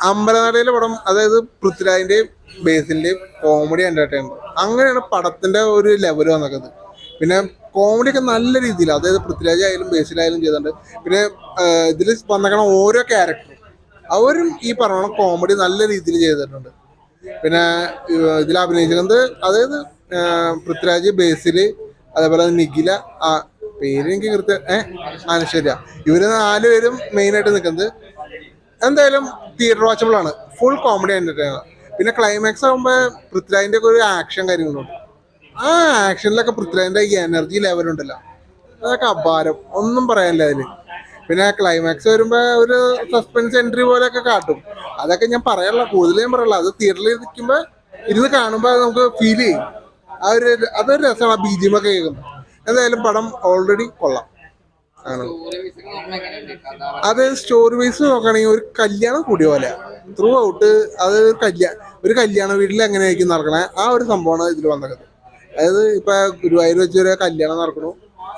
അമ്പലനടയിലെ പടം അതായത് പൃഥ്വിരാജിന്റെയും ബേസിന്റെയും comedy entertainment അങ്ങനെയാണ് പടത്തിന്റെ ഒരു ലെവൽ വന്നത് പിന്നെ കോമഡി ഒക്കെ നല്ല രീതിയിൽ അതായത് പൃഥ്വിരാജ് ആയാലും ബേസിലായാലും ചെയ്തിട്ടുണ്ട് പിന്നെ ഇതിൽ വന്നേക്കണ ഓരോ ക്യാരക്ടറും അവരും ഈ പറഞ്ഞ കോമഡി നല്ല രീതിയിൽ ചെയ്തിട്ടുണ്ട്. പിന്നെ ഇതിൽ അഭിനയിച്ചിരുന്നത് അതായത് പൃഥ്വിരാജ് ബേസിൽ അതേപോലെ നിഖില ആ പേര് എനിക്ക് കൃത്യ ഏഹ് അനശ്വര്യ ഇവർ നാലുപേരും മെയിൻ ആയിട്ട് നിൽക്കുന്നത് എന്തായാലും തിയേറ്റർ വാച്ചബിൾ ആണ്. ഫുൾ കോമഡി എന്റർടൈനർ പിന്നെ ക്ലൈമാക്സ് ആകുമ്പോൾ പൃഥ്വിരാജിന്റെ ഒക്കെ ഒരു ആക്ഷൻ കാര്യങ്ങളുണ്ട്. ആ ആക്ഷനിലൊക്കെ പൃഥ്വിരാജിന്റെ ഈ എനർജി ലെവൽ ഉണ്ടല്ലോ. അതൊക്കെ അപാരം. ഒന്നും പറയാനില്ല അതിൽ. പിന്നെ ക്ലൈമാക്സ് വരുമ്പോ ഒരു സസ്പെൻസ് എൻട്രി പോലെയൊക്കെ കാട്ടും. അതൊക്കെ ഞാൻ പറയാനുള്ള കൂടുതൽ ഞാൻ പറയല്ല അത് തിയേറ്ററിൽ ഇരിക്കുമ്പോ ഇരുന്ന് കാണുമ്പോൾ അത് നമുക്ക് ഫീൽ ചെയ്യും. ആ ഒരു അതൊരു രസമാണ്. ആ ബി ജി എം ഒക്കെ കേൾക്കുന്നത് എന്തായാലും പടം ഓൾറെഡി കൊള്ളാം. ആണ് അത് സ്റ്റോറി വൈസ് നോക്കുകയാണെങ്കിൽ ഒരു കല്യാണം കൂടിയ പോലെ. ത്രൂ ഔട്ട് അത് ഒരു കല്യാണം ഒരു കല്യാണ വീട്ടിൽ എങ്ങനെയായിരിക്കും നടക്കണേ ആ ഒരു സംഭവമാണ് ഇതിൽ വന്നത് അതായത് ഇപ്പൊ ഗുരുവായൂർ വെച്ച് ഒരു കല്യാണം നടക്കണു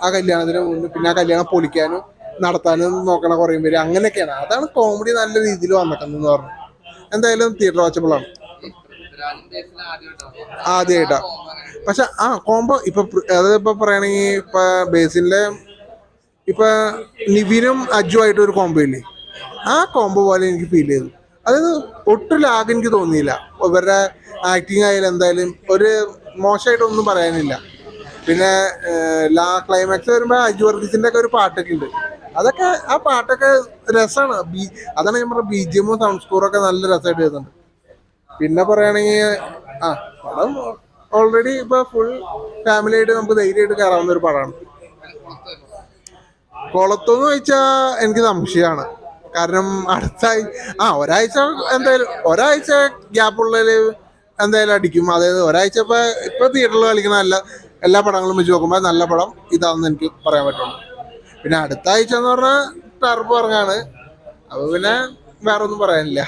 ആ കല്യാണത്തിന് മുന്നിൽ പിന്നെ ആ കല്യാണം പൊളിക്കാനും നടത്താനും നോക്കണ കുറേ പേര് അങ്ങനെയൊക്കെയാണ്. അതാണ് കോമഡി നല്ല രീതിയിൽ എന്ന് പറഞ്ഞു. എന്തായാലും തിയേറ്റർ വാച്ചബിൾ ആണ്. ആദ്യമായിട്ടാ പക്ഷെ ആ കോംബോ ഇപ്പൊ അതായത് ഇപ്പൊ പറയുകയാണെങ്കിൽ ഇപ്പൊ ബേസിലെ ഇപ്പൊ നിവിനും അജു ആയിട്ട് ഒരു കോംബോ ഇല്ലേ? ആ കോംബോ പോലെ എനിക്ക് ഫീൽ ചെയ്തു. അതായത് ഒട്ടും ലാഗ് എനിക്ക് തോന്നിയില്ല. ഇവരുടെ ആക്ടിങ് ആയാലും എന്തായാലും ഒരു മോശമായിട്ടൊന്നും പറയാനില്ല. പിന്നെ ലാ ക്ലൈമാക്സ് വരുമ്പോൾ അജു വർഗീസിന്റെ ഒക്കെ ഒരു പാട്ടൊക്കെ ഉണ്ട്. അതൊക്കെ ആ പാട്ടൊക്കെ രസമാണ് ബി അതാണ് ഞാൻ പറഞ്ഞ ബി ജി എമ്മും സൗണ്ട് സ്കോറും ഒക്കെ നല്ല രസമായിട്ട് ചെയ്യുന്നുണ്ട് പിന്നെ പറയുകയാണെങ്കിൽ ആ പടം ഓൾറെഡി ഇപ്പൊ ഫുൾ ഫാമിലി ആയിട്ട് നമുക്ക് ധൈര്യമായിട്ട് കയറാവുന്ന ഒരു പടമാണ്. കുളത്തെന്ന് വെച്ചാൽ എനിക്ക് സംശയമാണ്. കാരണം അടുത്ത ആ ഒരാഴ്ച എന്തായാലും ഒരാഴ്ച ഗ്യാപ്പുള്ളതിൽ എന്തായാലും അടിക്കും. അതായത് ഒരാഴ്ച ഇപ്പൊ ഇപ്പൊ തിയേറ്ററിൽ കളിക്കുന്ന എല്ലാ എല്ലാ പടങ്ങളും വെച്ച് നോക്കുമ്പോൾ നല്ല പടം ഇതാണെന്ന് എനിക്ക് പറയാൻ പറ്റുള്ളൂ. പിന്നെ അടുത്ത ആഴ്ച എന്ന് പറഞ്ഞാൽ ടർബ് ഇറങ്ങാണ്. അപ്പൊ പിന്നെ വേറെ ഒന്നും പറയാനില്ല.